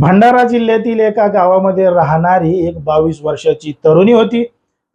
भंडारा जिल्ह्यातील एका गावामध्ये राहणारी एक बावीस वर्षाची तरुणी होती.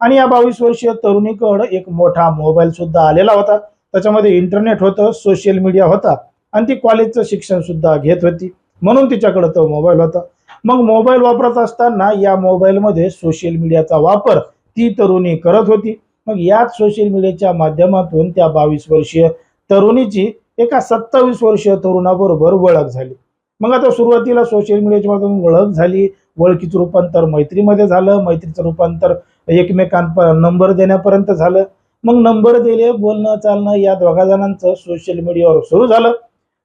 आणि या बावीस वर्षीय तरुणीकडे एक मोठा मोबाईल सुद्धा आलेला होता. त्याच्यामध्ये इंटरनेट होतं सोशल मीडिया होता. आणि ती कॉलेजचं शिक्षण सुद्धा घेत होती. म्हणून तिच्याकडे तो मोबाईल होता. मग मोबाईल वापरत असताना या मोबाईलमध्ये सोशल मीडियाचा वापर ती तरुणी करत होती. मग याच सोशल मीडियाच्या माध्यमातून त्या बावीस वर्षीय तरुणीची एका सत्तावीस वर्षीय तरुणाबरोबर ओळख झाली. मग आता सुरुवातीला सोशल मीडियाच्या माध्यमातून ओळख झाली. ओळखीचं रूपांतर मैत्रीमध्ये झालं. मैत्रीचं रूपांतर एकमेकांप नंबर देण्यापर्यंत झालं. मग नंबर दिले बोलणं चालणं या दोघा जणांचं सोशल मीडियावर सुरू झालं.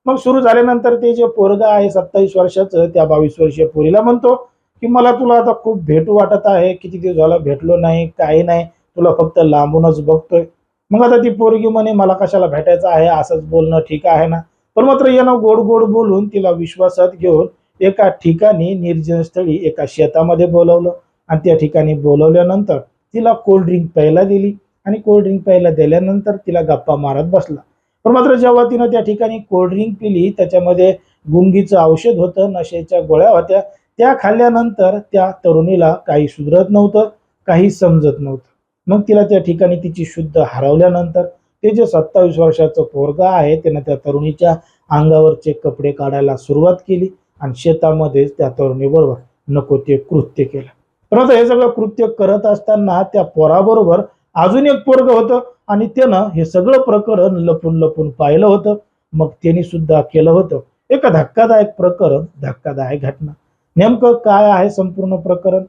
मग सुरू झाल्यानंतर ते जे पोरगा आहे सत्तावीस वर्षाचं त्या बावीस वर्षीय पोरीला म्हणतो की मला तुला आता खूप भेटू वाटत आहे. किती दिवस झाला भेटलो नाही काही नाही. तुला फक्त लांबूनच बघतोय. मग आता ती पोरगी म्हणे मला कशाला भेटायचं आहे? असंच बोलणं ठीक आहे ना? पण मात्र यानं गोड गोड बोलून तिला विश्वासात घेऊन एका ठिकाणी निर्जन स्थळी एका शेतामध्ये बोलवलं. आणि त्या ठिकाणी बोलवल्यानंतर तिला कोल्ड ड्रिंक प्यायला दिली. आणि कोल्ड ड्रिंक प्यायला दिल्यानंतर तिला गप्पा मारत बसला. पण मात्र जेव्हा तिनं त्या ठिकाणी कोल्ड ड्रिंक पिली त्याच्यामध्ये गुंगीचं औषध होतं नशेच्या गोळ्या होत्या त्या खाल्ल्यानंतर त्या तरुणीला काही सुधरत नव्हतं काही समजत नव्हतं. मग तिला त्या ठिकाणी तिची शुद्ध हरवल्यानंतर ते जे सत्तावीस वर्षाचं पोरगा आहे त्यानं त्या तरुणीच्या अंगावरचे कपडे काढायला सुरुवात केली आणि शेतामध्येच त्या तरुणीबरोबर नको ते कृत्य केलं. परंतु हे सगळं कृत्य करत असताना त्या पोराबरोबर अजून एक पोरग होतं आणि त्यानं हे सगळं प्रकरण लपून लपून पाहिलं होतं. मग त्यांनी सुद्धा केलं होतं. एक धक्कादायक प्रकरण धक्कादायक घटना. नेमकं काय आहे संपूर्ण प्रकरण?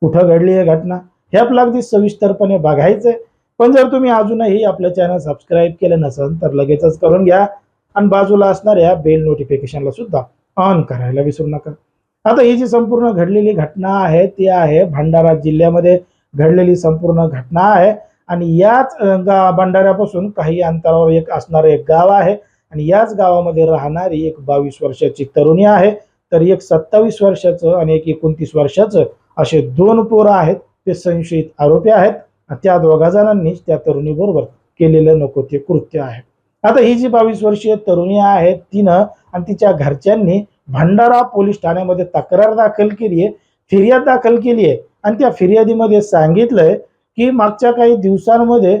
कुठं घडली आहे घटना? हे आपलं अगदी सविस्तरपणे बघायचंय. पण जर तुम्ही अजूनही आपलं चॅनल सबस्क्राईब केलं नसेल तर लगेचच करून घ्या. आणि बाजूला असणाऱ्या बेल नोटिफिकेशनला सुद्धा ऑन करायला विसरू नका. आता ही जी संपूर्ण घडलेली घटना आहे ती आहे भंडारा जिल्ह्यामध्ये घडलेली संपूर्ण घटना आहे. आणि याच गा भंडाऱ्यापासून काही अंतरावर एक असणारं एक गाव आहे. आणि याच गावामध्ये राहणारी एक बावीस वर्षाची तरुणी आहे. तर एक सत्तावीस वर्षाचं आणि एक एकोणतीस वर्षाचं असे दोन पोरं आहेत. ते संशयित आरोपी आहेत. त्या दोघा जणांनीच त्या तरुणीबरोबर केलेलं नको ते कृत्य आहे. आता ही जी बावीस वर्षीय तरुणी आहे तिनं आणि तिच्या घरच्यांनी भंडारा पोलीस ठाण्यामध्ये तक्रार दाखल केली आहे फिर्याद दाखल केली आहे. आणि त्या फिर्यादीमध्ये सांगितलंय की मागच्या काही दिवसांमध्ये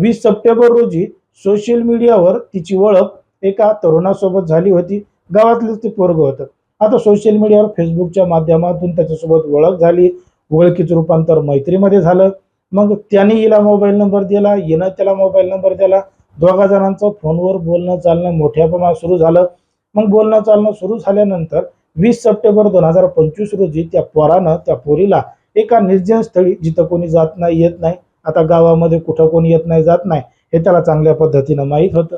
वीस सप्टेंबर रोजी सोशल मीडियावर तिची ओळख एका तरुणासोबत झाली होती. गावातलंच ते पोरग होतं. आता सोशल मीडियावर फेसबुकच्या माध्यमातून त्याच्यासोबत ओळख झाली. ओळखीचं रूपांतर मैत्रीमध्ये झालं. मग त्याने हिला मोबाईल नंबर दिला हिनं त्याला मोबाईल नंबर दिला. दोघा जणांचं फोनवर बोलणं चालणं मोठ्या प्रमाणात सुरू झालं. मग बोलणं चालणं सुरू झाल्यानंतर वीस सप्टेंबर दोन हजार पंचवीस रोजी त्या पोरानं त्या पोरीला एका निर्जन स्थळी जिथं कोणी जात नाही येत नाही आता गावामध्ये कुठं कोणी येत नाही जात नाही हे त्याला चांगल्या पद्धतीनं माहीत होतं.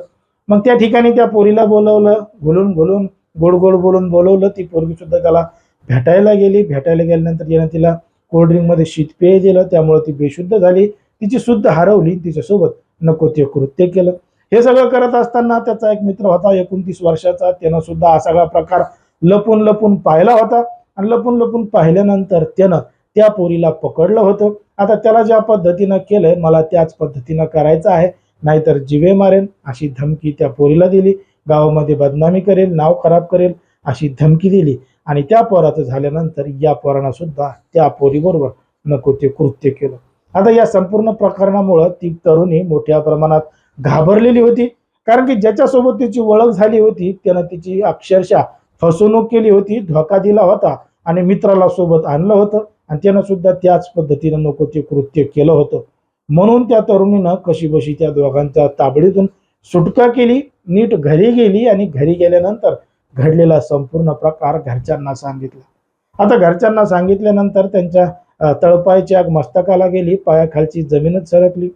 मग त्या ठिकाणी त्या पोरीला बोलवलं घुलून घुलून गोड गोड बोलून बोलवलं. ती पोरगी सुद्धा त्याला भेटायला गेली. भेटायला गेल्यानंतर यानं तिला कोल्ड्रिंकमध्ये शीतपेय दिलं त्यामुळे ती बेशुद्ध झाली. तिची शुद्ध हरवली तिच्यासोबत नको ते कृत्य केलं. हे सगळं करत असताना त्याचा एक मित्र होता एकोणतीस वर्षाचा. त्यानं सुद्धा हा सगळा प्रकार लपून लपून पाहिला होता. आणि लपून लपून पाहिल्यानंतर त्यानं त्या पोरीला पकडलं होतं. आता त्याला ज्या पद्धतीनं केलंय मला त्याच पद्धतीनं करायचं आहे. नाहीतर जिवे मारेन अशी धमकी त्या पोरीला दिली. गावामध्ये बदनामी करेल नाव खराब करेल अशी धमकी दिली. आणि त्या पोराचं झाल्यानंतर या पोरानं सुद्धा त्या पोरीबरोबर नको ते कृत्य केलं. आता या संपूर्ण प्रकरणामुळं ती तरुणी मोठ्या प्रमाणात घाबरलेली होती. कारण की ज्याच्यासोबत तिची ओळख झाली होती त्यानं तिची अक्षरशः फसवणूक केली होती धोका दिला होता आणि मित्राला सोबत आणलं होतं आणि त्यानं सुद्धा त्याच पद्धतीनं नको ते कृत्य केलं होतं. म्हणून त्या तरुणीनं कशीबशी त्या दोघांच्या ताबडीतून सुटका केली नीट घरी गेली आणि घरी गेल्यानंतर घडलेला संपूर्ण प्रकार घरच्यांना सांगितला. आता घरच्यांना सांगितल्यानंतर त्यांच्या तळपायची तळपायच्या मस्तकाला गेली पायाखालची जमीनच सरकली.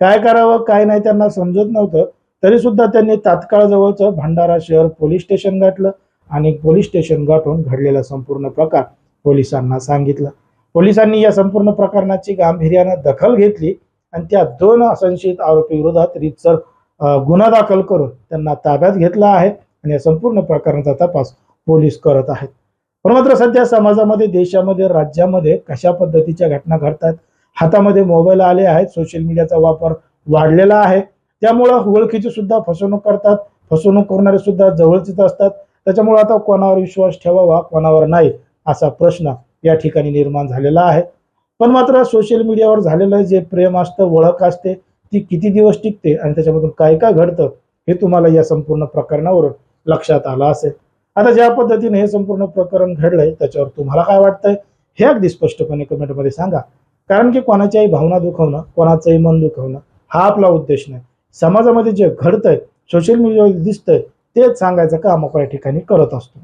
काय करावं काय नाही त्यांना समजत नव्हतं. तरी सुद्धा त्यांनी तात्काळ जवळचं भंडारा शहर पोलीस स्टेशन गाठलं आणि पोलीस स्टेशन गाठून घडलेला संपूर्ण प्रकार पोलिसांना सांगितला. पोलिसांनी या संपूर्ण प्रकरणाची गांभीर्यानं दखल घेतली आणि त्या दोन संशयित आरोपी विरोधात रितसर गुन्हा दाखल करून त्यांना ताब्यात घेतला आहे. आणि या संपूर्ण प्रकरणाचा तपास पोलीस करत आहेत. पण मात्र सध्या समाजामध्ये देशामध्ये राज्यामध्ये कशा पद्धतीच्या घटना घडतात हातामध्ये मोबाईल आले आहेत सोशल मीडियाचा वापर वाढलेला आहे. त्यामुळं ओळखीची सुद्धा फसवणूक करतात फसवणूक करणारे सुद्धा जवळचेच असतात. त्याच्यामुळे आता कोणावर विश्वास ठेवावा कोणावर नाही असा प्रश्न या ठिकाणी निर्माण झालेला आहे. पण मात्र सोशल मीडियावर झालेलं जे प्रेम असतं ओळख असते ती किती दिवस टिकते आणि त्याच्यामधून काय काय घडतं हे तुम्हाला या संपूर्ण प्रकरणावरून लक्षात आलं असेल. आता ज्या पद्धतीने हे संपूर्ण प्रकरण घडलंय त्याच्यावर तुम्हाला काय वाटतंय? हे अगदी स्पष्टपणे कमेंटमध्ये सांगा. कारण की कोणाच्याही भावना दुखवणं कोणाचंही मन दुखवणं हा आपला उद्देश नाही. समाजामध्ये जे घडतंय सोशल मीडियावर दिसतंय तेच सांगायचं काम आपण या ठिकाणी करत असतो.